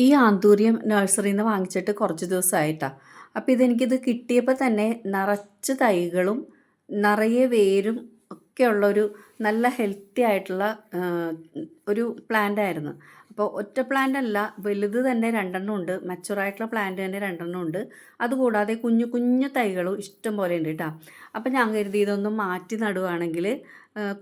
ഈ ആന്തൂര്യം നഴ്സറിയിൽ നിന്ന് വാങ്ങിച്ചിട്ട് കുറച്ച് ദിവസമായിട്ടാണ് അപ്പോൾ ഇതെനിക്കിത് കിട്ടിയപ്പോൾ തന്നെ നിറച്ച് തൈകളും നിറയെ വേരും ഒക്കെ ഉള്ളൊരു നല്ല ഹെൽത്തി ആയിട്ടുള്ള ഒരു പ്ലാന്റ് ആയിരുന്നു. അപ്പോൾ ഒറ്റ പ്ലാന്റ് അല്ല വലുത് തന്നെ രണ്ടെണ്ണം ഉണ്ട് മെച്ചുറായിട്ടുള്ള പ്ലാന്റ് തന്നെ രണ്ടെണ്ണം ഉണ്ട്. അതുകൂടാതെ കുഞ്ഞു കുഞ്ഞു തൈകളും ഇഷ്ടം പോലെ ഉണ്ട് കേട്ടോ അപ്പോൾ ഞാൻ കരുതി ഇതൊന്നും മാറ്റി നടുവാണെങ്കിൽ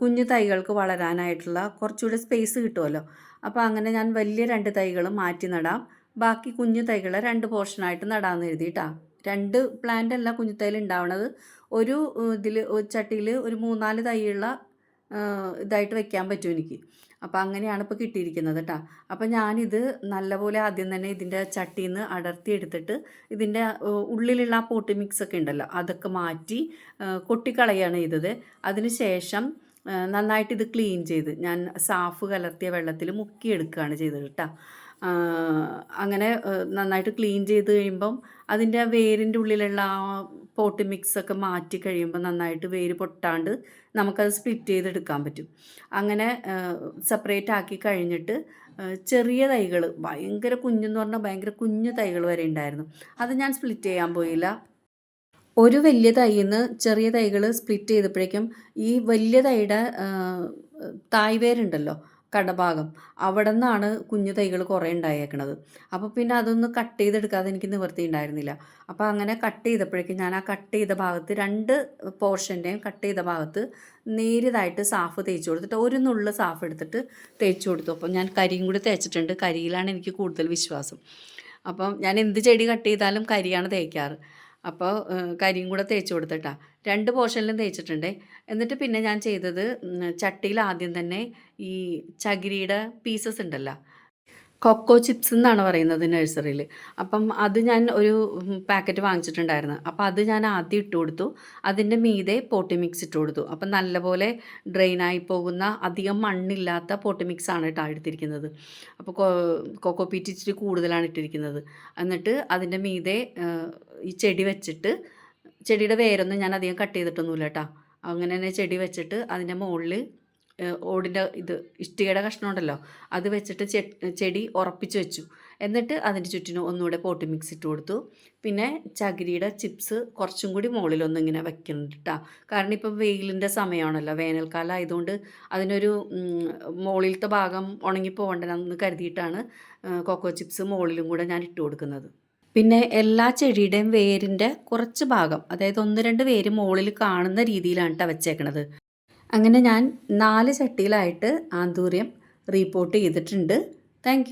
കുഞ്ഞു തൈകൾക്ക് വളരാനായിട്ടുള്ള കുറച്ചുകൂടെ സ്പേസ് കിട്ടുമല്ലോ അപ്പോൾ അങ്ങനെ ഞാൻ വലിയ രണ്ട് തൈകളും മാറ്റി നടാം. ബാക്കി കുഞ്ഞു തൈകളെ രണ്ട് പോർഷനായിട്ട് നടാമെന്ന് എഴുതിയിട്ടാ രണ്ട് പ്ലാന്റ് അല്ല കുഞ്ഞു തൈൽ ഉണ്ടാവണത് ഒരു ഇതിൽ ചട്ടിയിൽ ഒരു മൂന്നാൽ തൈയുള്ള ഇതായിട്ട് വെക്കാൻ പറ്റും എനിക്ക്. അപ്പോൾ അങ്ങനെയാണ് ഇപ്പോൾ കിട്ടിയിരിക്കുന്നത് കേട്ടോ അപ്പോൾ ഞാനിത് നല്ലപോലെ ആദ്യം തന്നെ ഇതിന്റെ ചട്ടിയിൽ നിന്ന് അടർത്തി എടുത്തിട്ട് ഇതിന്റെ ഉള്ളിലുള്ള ആ പോട്ടി മിക്സ് ഒക്കെ ഉണ്ടല്ലോ അതൊക്കെ മാറ്റി കൊട്ടിക്കളയാണ് ചെയ്തത്. അതിന് ശേഷം നന്നായിട്ട് ഇത് ക്ലീൻ ചെയ്ത് ഞാൻ സാഫ് കലർത്തിയ വെള്ളത്തിൽ മുക്കിയെടുക്കുകയാണ് ചെയ്തത് കേട്ടോ അങ്ങനെ നന്നായിട്ട് ക്ലീൻ ചെയ്ത് കഴിയുമ്പം അതിന്റെ വേരിന്റെ ഉള്ളിലുള്ള ആ പോട്ട് മിക്സൊക്കെ മാറ്റി കഴിയുമ്പോൾ നന്നായിട്ട് വേര് പൊട്ടാണ്ട് നമുക്കത് സ്പ്ലിറ്റ് ചെയ്തെടുക്കാൻ പറ്റും. അങ്ങനെ സെപ്പറേറ്റ് ആക്കി കഴിഞ്ഞിട്ട് ചെറിയ തൈകൾ ഭയങ്കര കുഞ്ഞെന്ന് പറഞ്ഞാൽ ഭയങ്കര കുഞ്ഞു തൈകൾ വരെ ഉണ്ടായിരുന്നു. അത് ഞാൻ സ്പ്ലിറ്റ് ചെയ്യാൻ പോയില്ല. ഒരു വലിയ തൈയിൽ നിന്ന് ചെറിയ തൈകൾ സ്പ്ലിറ്റ് ചെയ്തപ്പോഴേക്കും ഈ വലിയ തൈയുടെ തായ്വേരുണ്ടല്ലോ കടഭാഗം. അവിടെ നിന്നാണ് കുഞ്ഞു തൈകൾ കുറേ ഉണ്ടായേക്കണത് അപ്പോൾ പിന്നെ അതൊന്ന് കട്ട് ചെയ്തെടുക്കാതെ എനിക്ക് നിവൃത്തി ഉണ്ടായിരുന്നില്ല അപ്പോൾ അങ്ങനെ കട്ട് ചെയ്തപ്പോഴേക്കും ഞാൻ ആ കട്ട് ചെയ്ത ഭാഗത്ത് രണ്ട് പോർഷന്റെയും കട്ട് ചെയ്ത ഭാഗത്ത് നേരിതായിട്ട് സാഫ് തേച്ച് കൊടുത്തിട്ട് ഒരു നുള്ള സാഫ് എടുത്തിട്ട് തേച്ച് കൊടുത്തു. അപ്പം ഞാൻ കരിയും കൂടി തേച്ചിട്ടുണ്ട്. കരിയിലാണ് എനിക്ക് കൂടുതൽ വിശ്വാസം. അപ്പം ഞാൻ എന്ത് ചെടി കട്ട് ചെയ്താലും കരിയാണ് തേക്കാറ്. അപ്പോൾ കരിയും കൂടെ തേച്ച് കൊടുത്തിട്ടാ. രണ്ട് പോർഷനിലും തേച്ചിട്ടുണ്ട്. എന്നിട്ട് പിന്നെ ഞാൻ ചെയ്തത് ചട്ടിയിൽ ആദ്യം തന്നെ ഈ ചകിരിയുടെ പീസസ് ഉണ്ടല്ലോ കൊക്കോ ചിപ്സ് എന്നാണ് പറയുന്നത് നഴ്സറിയിൽ അപ്പം അത് ഞാൻ ഒരു പാക്കറ്റ് വാങ്ങിച്ചിട്ടുണ്ടായിരുന്നു. അപ്പം അത് ഞാൻ ആദ്യം ഇട്ട് കൊടുത്തു. അതിന്റെ മീതെ പോട്ടി മിക്സ് ഇട്ട് കൊടുത്തു. അപ്പം നല്ലപോലെ ഡ്രെയിനായി പോകുന്ന അധികം മണ്ണില്ലാത്ത പോട്ടി മിക്സ് ആണ് കേട്ടോ എടുത്തിരിക്കുന്നത്. അപ്പോൾ കൊക്കോ പീറ്റ് ഇച്ചിരി കൂടുതലാണ് ഇട്ടിരിക്കുന്നത്. എന്നിട്ട് അതിന്റെ മീതെ ഈ ചെടി വെച്ചിട്ട് ചെടിയുടെ വേരൊന്നും ഞാൻ അധികം കട്ട് ചെയ്തിട്ടൊന്നുമില്ല കേട്ടോ. അങ്ങനെ തന്നെ ചെടി വെച്ചിട്ട് അതിന്റെ മുകളിൽ ഓടിന്റെ ഇത് ഇഷ്ടികയുടെ കഷ്ണം ഉണ്ടല്ലോ അത് വെച്ചിട്ട് ചെടി ഉറപ്പിച്ച് വെച്ചു. എന്നിട്ട് അതിന്റെ ചുറ്റിനും ഒന്നുകൂടെ പോട്ടി മിക്സ് ഇട്ട് കൊടുത്തു. പിന്നെ ചകിരിയുടെ ചിപ്സ് കുറച്ചും കൂടി മുകളിലൊന്നും ഇങ്ങനെ വെക്കുന്നുണ്ട് കേട്ടോ കാരണം ഇപ്പം വെയിലിന്റെ സമയമാണല്ലോ വേനൽക്കാലം ആയതുകൊണ്ട് അതിനൊരു മുകളിലത്തെ ഭാഗം ഉണങ്ങി പോകണ്ടെന്ന് കരുതിയിട്ടാണ് കൊക്കോ ചിപ്സ് മുകളിലും കൂടെ ഞാൻ ഇട്ട് കൊടുക്കുന്നത്. പിന്നെ എല്ലാ ചെടിയുടെയും വേരിന്റെ കുറച്ച് ഭാഗം അതായത് ഒന്ന് രണ്ട് വേര് മുകളിൽ കാണുന്ന രീതിയിലാണ് കേട്ടോ വെച്ചേക്കണത്. അങ്ങനെ ഞാൻ നാല് ചട്ടിയിലായിട്ട് ആന്തൂര്യം റീപ്പോർട്ട് ചെയ്തിട്ടുണ്ട്. താങ്ക്